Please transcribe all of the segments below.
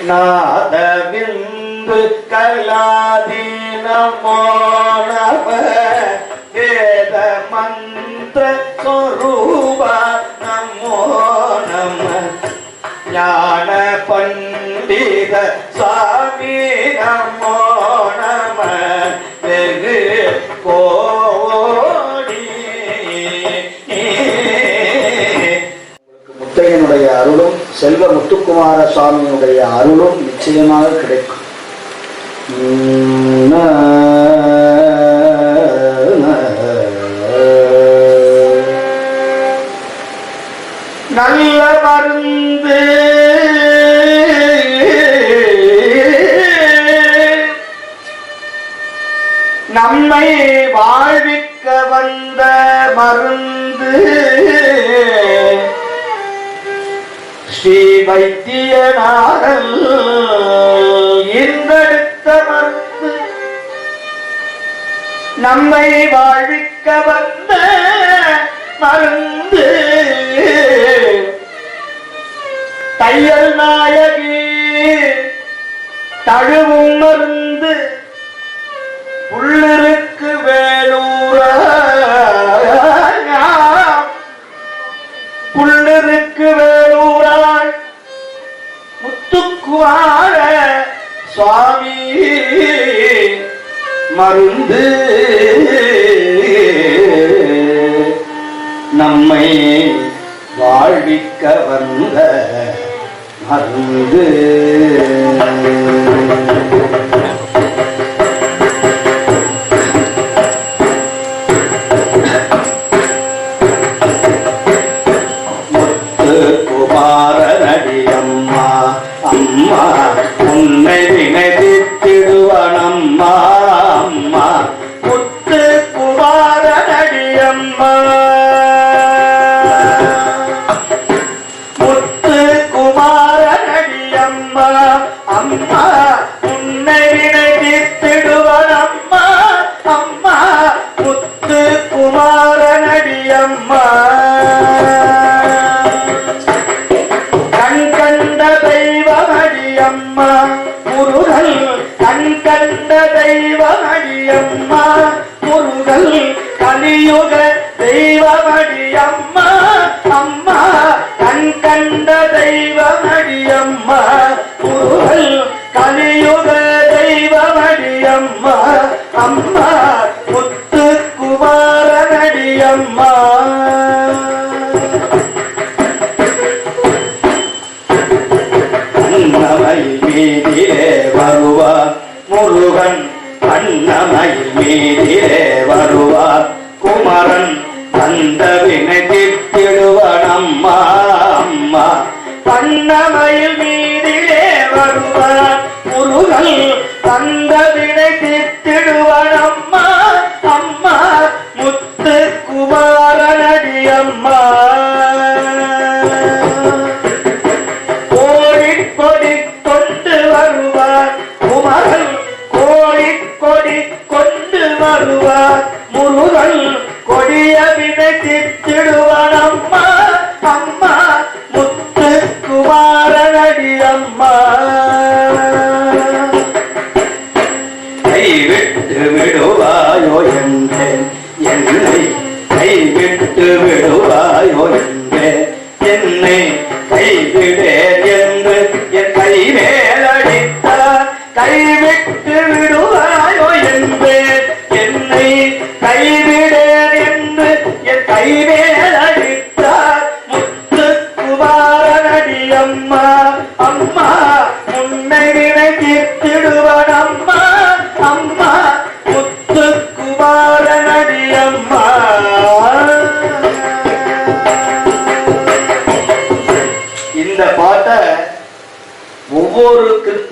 நாதவிந்து கலாதீனமோ வேத மந்திர சொரூப நமோ நம. ஞான பண்டித முத்துக்குமார சுவாமியுடைய அருளும் நிச்சயமாக கிடைக்கும். நல்ல மருந்து. நம்மை வாழ்விக்க வந்த மருந்து. ஸ்ரீ வைத்தியநாதன் இந்தெடுத்த மருந்து நம்மை வாழ்விக்க வந்த மருந்து. தையல் நாயகி தழுவும் மருந்து உள்ளிருக்கு வேலூர புள்ளிருக்கு வேலூராள் முத்துக்குவார சுவாமி மருந்து நம்மை வாழ்விக்க வந்த மருந்து. என்னை நினைத்திடுவனம்மா அம்மா அம்மா முத்து குமாரனடி அம்மா கண் கண்ட தெய்வமடி அம்மா முருகல் கண் கண்ட தெய்வமடி அம்மா முருகல் கலியுக தெய்வம் అంత వినతి மேலடித்த கை மேலடித்தார் கைவிட்டு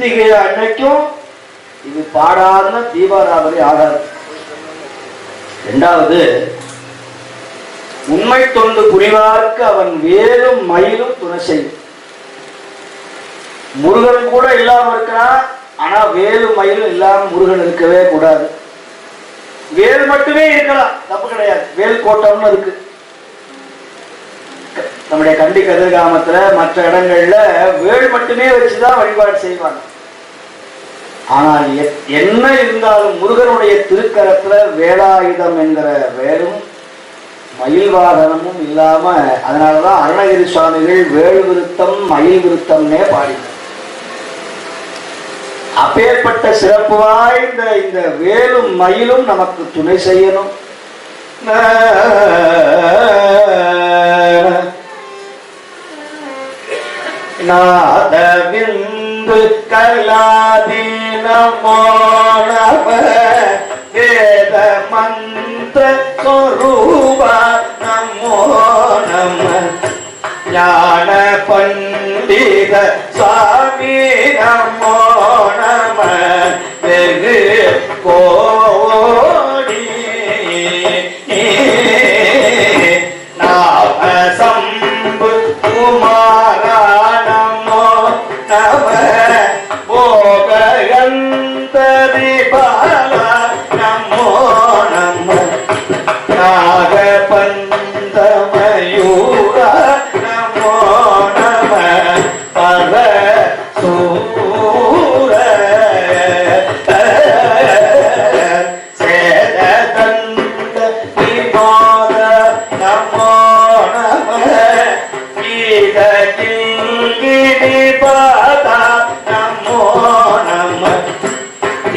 கிருத்திகை அன்னைக்கும் இது பாடாதன தீபாராதனை ஆகாது. இரண்டாவது உண்மை தொண்டு புரிவார்க்கு அவன் வேலும் மயிலும் துணை செய்யும் முருகன் கூட இல்லாம இருக்கிறான் ஆனா வேலு மயிலும் இல்லாம முருகன் இருக்கவே கூடாது. வேல் மட்டுமே இருக்கலாம் தப்பு கிடையாது. வேல் கோட்டம்னு இருக்கு. நம்முடைய கண்டி கதிர்காமத்துல மற்ற இடங்கள்ல வேல் மட்டுமே வச்சுதான் வழிபாடு செய்வாங்க. ஆனால் என்ன இருந்தாலும் முருகனுடைய திருக்கரத்துல வேலாயுதம் என்கிற வேலும் மயில் வாகனமும் இல்லாம அதனாலதான் அருணகிரி சுவாமிகள் வேல் விருத்தம் மயில் விருத்தம்னே பாடினார். அப்பேற்பட்ட சிறப்பு வாய்ந்த இந்த வேலும் மயிலும் நமக்கு துணை செய்யணும். நாதவின் அன்பு கலாதீனமானவ வேத மந்திர சொரூபா நமோ நம ஞான பண்டித சுவாமி நமோ நம வெகு கோ